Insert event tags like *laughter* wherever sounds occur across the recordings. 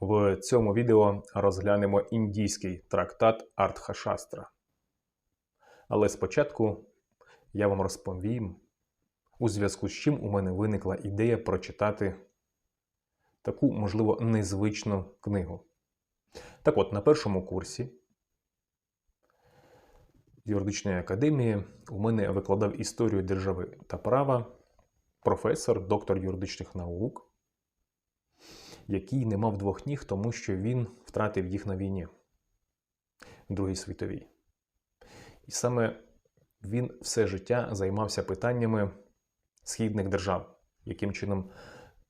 В цьому відео розглянемо індійський трактат Артхашастра. Але спочатку я вам розповім, у зв'язку з чим у мене виникла ідея прочитати таку, можливо, незвичну книгу. Так от, на першому курсі юридичної академії у мене викладав історію держави та права професор, доктор юридичних наук, який не мав двох ніг, тому що він втратив їх на війні в Другій світовій. І саме він все життя займався питаннями східних держав, яким чином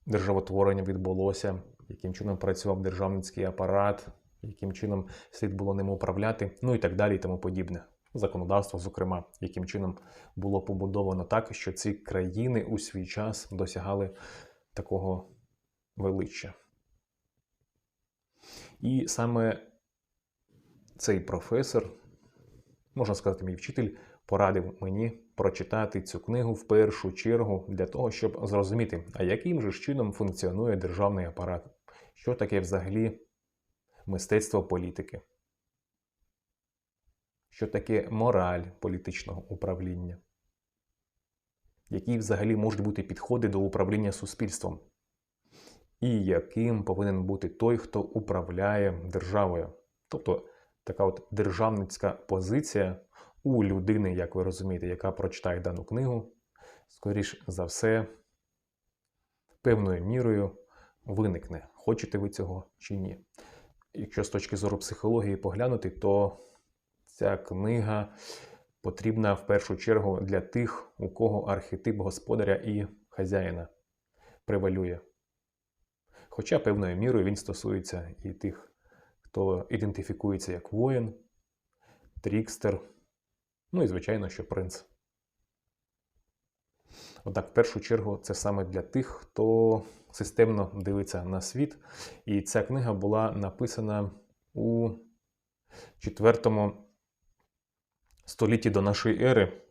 державотворення відбулося, яким чином працював державницький апарат, яким чином слід було ним управляти, ну і так далі, і тому подібне. Законодавство, зокрема, яким чином було побудовано так, що ці країни у свій час досягали такого величчя. І саме цей професор, можна сказати, мій вчитель, порадив мені прочитати цю книгу в першу чергу для того, щоб зрозуміти, а яким же чином функціонує державний апарат, що таке взагалі мистецтво політики, що таке мораль політичного управління, які взагалі можуть бути підходи до управління суспільством, і яким повинен бути той, хто управляє державою. Тобто така от державницька позиція у людини, як ви розумієте, яка прочитає дану книгу, скоріш за все, певною мірою виникне, хочете ви цього чи ні. Якщо з точки зору психології поглянути, то ця книга потрібна в першу чергу для тих, у кого архетип господаря і хазяїна превалює. Хоча певною мірою він стосується і тих, хто ідентифікується як воїн, трікстер, ну і, звичайно, що принц. Однак, в першу чергу, це саме для тих, хто системно дивиться на світ. І ця книга була написана у 4 столітті до нашої ери.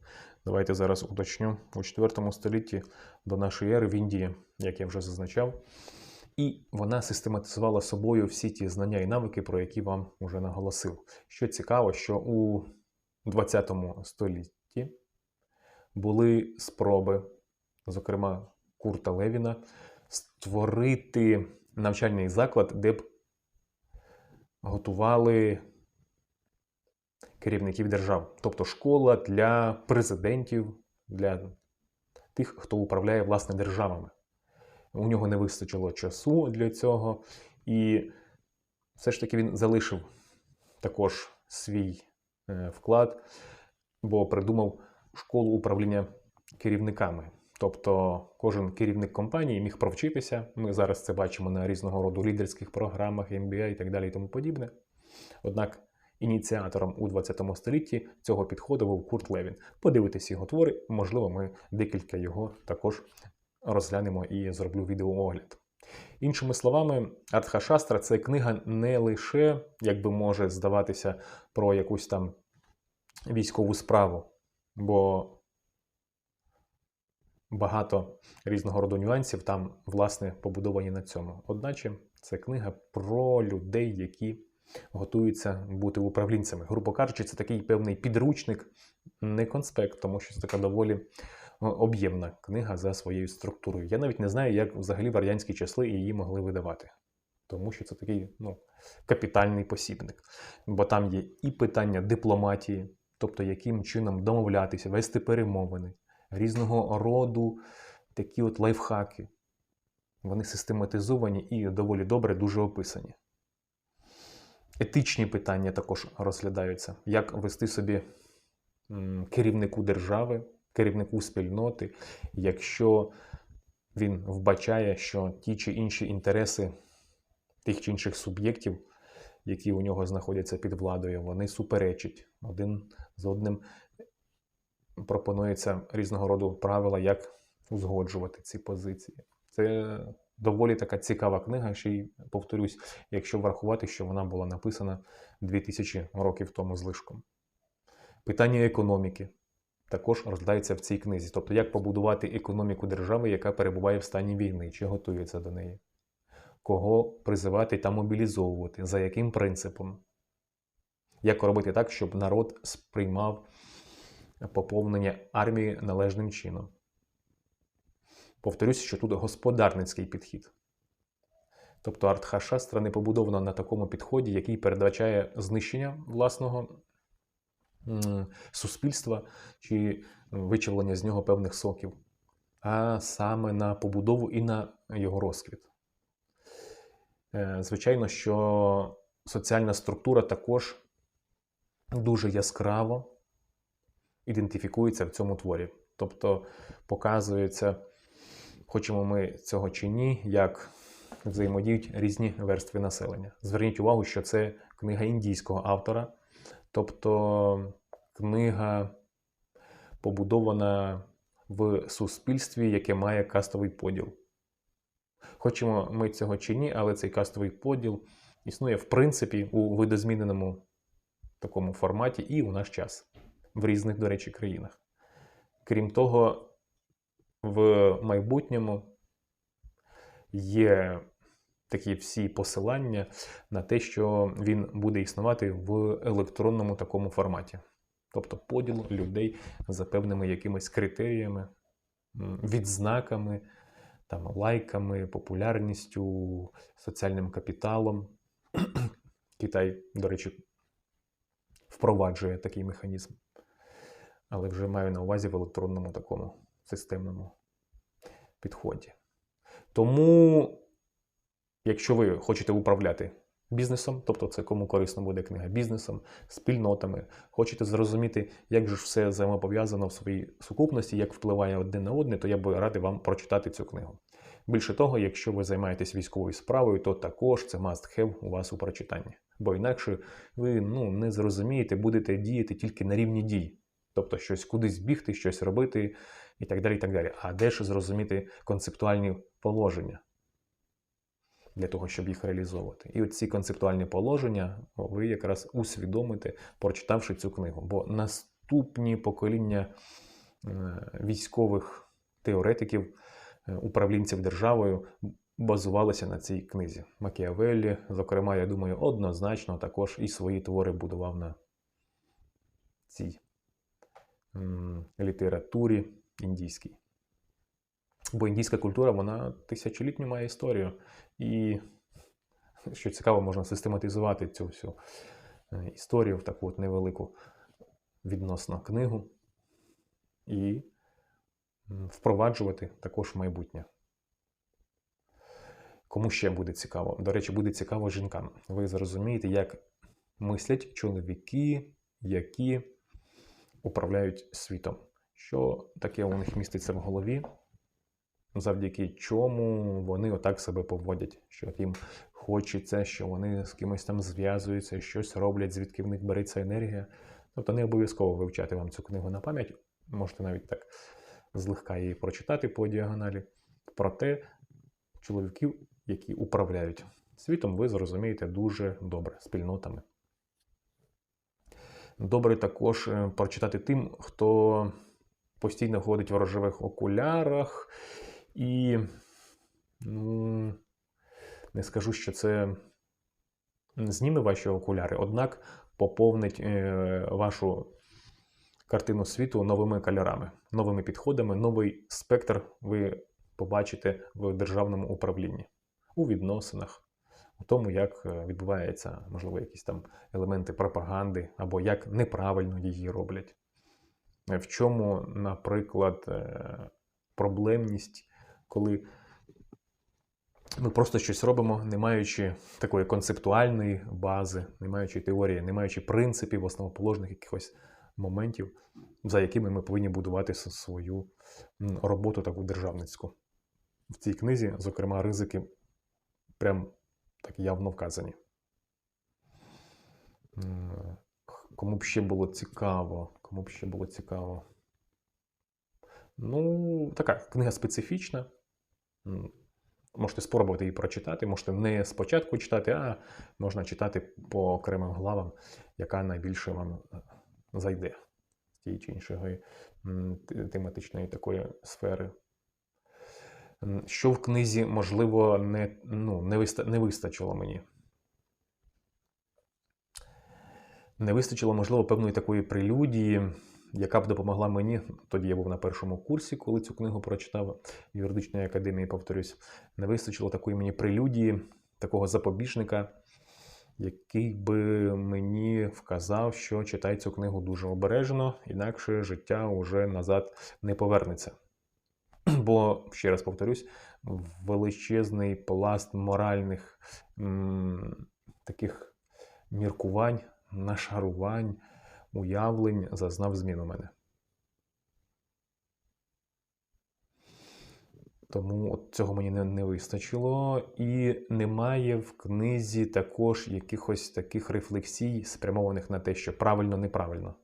Давайте зараз уточню у 4 столітті до нашої ери в Індії, як я вже зазначав. І вона систематизувала собою всі ті знання і навики, про які вам вже наголосив. Що цікаво, що у 20 столітті були спроби, зокрема Курта Левіна, створити навчальний заклад, де б готували керівників держав, тобто школа для президентів, для тих, хто управляє власне державами. У нього не вистачило часу для цього, і все ж таки він залишив також свій е, вклад, бо придумав школу управління керівниками. Тобто кожен керівник компанії міг провчитися. Ми зараз це бачимо на різного роду лідерських програмах, MBA і так далі і тому подібне. Однак ініціатором у 20 столітті цього підходу був Курт Левін. Подивитись його твори, можливо, ми декілька його також розглянемо і зроблю відеоогляд. Іншими словами, Артхашастра це книга не лише, як би може здаватися, про якусь там військову справу, бо багато різного роду нюансів там, власне, побудовані на цьому. Одначе це книга про людей, які готуються бути управлінцями. Грубо кажучи, це такий певний підручник, не конспект, тому що це така доволі об'ємна книга за своєю структурою. Я навіть не знаю, як взагалі в радянські часи її могли видавати. Тому що це такий ну, капітальний посібник. Бо там є і питання дипломатії, тобто яким чином домовлятися, вести перемовини, різного роду такі от лайфхаки. Вони систематизовані і доволі добре дуже описані. Етичні питання також розглядаються, як вести собі керівнику держави, керівнику спільноти, якщо він вбачає, що ті чи інші інтереси тих чи інших суб'єктів, які у нього знаходяться під владою, вони суперечать один з одним. Пропонується різного роду правила, як узгоджувати ці позиції. Це доволі така цікава книга, ще й повторюсь, якщо врахувати, що вона була написана 2000 років тому злишком. Питання економіки також розглядається в цій книзі. Тобто, як побудувати економіку держави, яка перебуває в стані війни, чи готується до неї. кого призивати та мобілізовувати, за яким принципом. Як робити так, щоб народ сприймав поповнення армії належним чином. Повторюсь, що тут господарницький підхід. Тобто Артхашастра не побудована на такому підході, який передбачає знищення власного суспільства чи вичавлення з нього певних соків, а саме на побудову і на його розквіт. Е, Звичайно, що соціальна структура також дуже яскраво ідентифікується в цьому творі. Тобто показується, хочемо ми цього чи ні, як взаємодіють різні верстви населення. Зверніть увагу, що це книга індійського автора, тобто книга побудована в суспільстві, яке має кастовий поділ. Хочемо ми цього чи ні, але цей кастовий поділ існує в принципі у видозміненому такому форматі і у наш час в різних, до речі, країнах. Крім того, в майбутньому є такі всі посилання на те, що він буде існувати в електронному такому форматі. Тобто поділ людей за певними якимись критеріями, відзнаками, там, лайками, популярністю, соціальним капіталом. *clears throat* Китай, до речі, впроваджує такий механізм. Але вже маю на увазі в електронному такому системному підході. Тому, якщо ви хочете управляти бізнесом, тобто це кому корисно буде книга бізнесом, спільнотами, хочете зрозуміти, як же все взаємопов'язано в своїй сукупності, як впливає одне на одне, то я би радий вам прочитати цю книгу. Більше того, якщо ви займаєтесь військовою справою, то також це must have у вас у прочитанні. Бо інакше ви ну, не зрозумієте, будете діяти тільки на рівні дій. Тобто щось кудись бігти, щось робити і так далі. і так далі. А де ж зрозуміти концептуальні положення для того, щоб їх реалізовувати? І от ці концептуальні положення ви якраз усвідомите, прочитавши цю книгу. Бо наступні покоління е, військових теоретиків, е, управлінців державою базувалися на цій книзі. Макіавеллі, зокрема, я думаю, однозначно також і свої твори будував на цій літературі індійській. Бо індійська культура вона тисячолітню має історію. І, що цікаво, можна систематизувати цю всю е, історію в таку от невелику відносно книгу і впроваджувати також в майбутнє. Кому ще буде цікаво? До речі, буде цікаво жінкам. Ви зрозумієте, як мислять чоловіки, які управляють світом. Що таке у них міститься в голові, завдяки чому вони отак себе поводять, що їм хочеться, що вони з кимось там зв'язуються, щось роблять, звідки в них береться енергія. Тобто не обов'язково вивчати вам цю книгу на пам'ять, можете навіть так злегка її прочитати по діагоналі. Проте чоловіків, які управляють світом, ви зрозумієте дуже добре спільнотами. Добре також е, прочитати тим, хто постійно ходить в рожевих окулярах, і ну, не скажу, що це зніме ваші окуляри, однак поповнить е, вашу картину світу новими кольорами, новими підходами, новий спектр ви побачите в державному управлінні у відносинах у тому, як е, відбуваються, можливо, якісь там елементи пропаганди, або як неправильно її роблять. Е, в чому, наприклад, е, проблемність, коли ми просто щось робимо, не маючи такої концептуальної бази, не маючи теорії, не маючи принципів, основоположних якихось моментів, за якими ми повинні будувати свою роботу таку державницьку. В цій книзі, зокрема, ризики прям так явно вказані. Кому б ще було цікаво, кому б ще було цікаво. Ну, така книга специфічна. Можете спробувати її прочитати, можете не спочатку читати, а можна читати по окремим главам, яка найбільше вам е, зайде з тієї чи іншої тематичної такої сфери. що в книзі, можливо, не, ну, не, виста- не вистачило мені. Не вистачило, можливо, певної такої прелюдії, яка б допомогла мені. Тоді я був на першому курсі, коли цю книгу прочитав в юридичній академії, повторюсь. Не вистачило такої мені прелюдії, такого запобіжника, який би мені вказав, що читай цю книгу дуже обережно, інакше життя уже назад не повернеться. *clears throat* Бо, ще раз повторюсь, величезний пласт моральних м, таких міркувань, нашарувань, уявлень зазнав змін у мене. Тому от цього мені не, не вистачило, і немає в книзі також якихось таких рефлексій, спрямованих на те, що правильно, неправильно.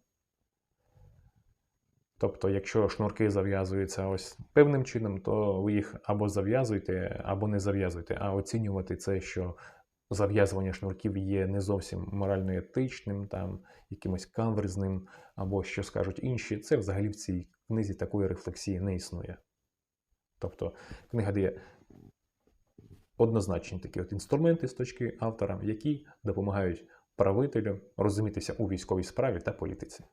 Тобто, якщо шнурки зав'язуються ось певним чином, то ви їх або зав'язуєте, або не зав'язуєте. А оцінювати це, що зав'язування шнурків є не зовсім морально етичним, там якимось каверзним, або що скажуть інші, це взагалі в цій книзі такої рефлексії не існує. Тобто книга дає однозначні такі от інструменти з точки автора, які допомагають правителю розумітися у військовій справі та політиці.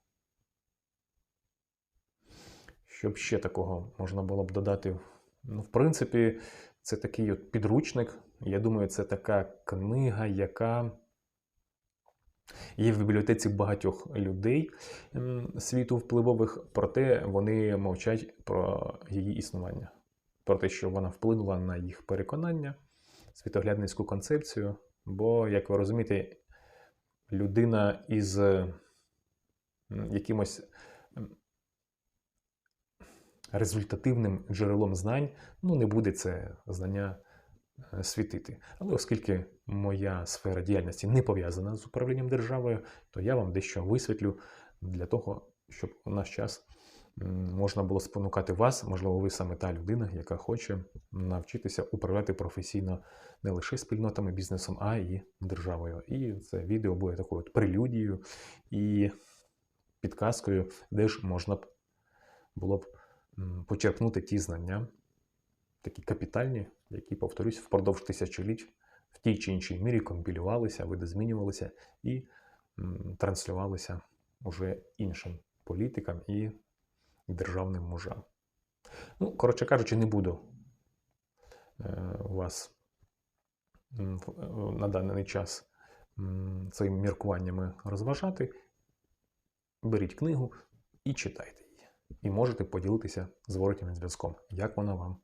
Щоб ще такого можна було б додати. Ну, в принципі, це такий от підручник. Я думаю, це така книга, яка є в бібліотеці багатьох людей світу впливових, проте вони мовчать про її існування, про те, що вона вплинула на їх переконання, світоглядницьку концепцію. Бо, як ви розумієте, людина із якимось результативним джерелом знань, ну не буде це знання світити. Але оскільки моя сфера діяльності не пов'язана з управлінням державою, то я вам дещо висвітлю для того, щоб у наш час можна було спонукати вас, можливо, ви саме та людина, яка хоче навчитися управляти професійно не лише спільнотами, бізнесом, а й державою. І це відео буде такою от прелюдією і підказкою, де ж можна б було б почерпнути ті знання, такі капітальні, які, повторюсь, впродовж тисячоліть в тій чи іншій мірі компілювалися, видозмінювалися і м, транслювалися уже іншим політикам і державним мужам. Ну, коротше кажучи, не буду е, вас е, на даний час своїми міркуваннями розважати. Беріть книгу і читайте її. І можете поділитися зворотнім зв'язком, як вона вам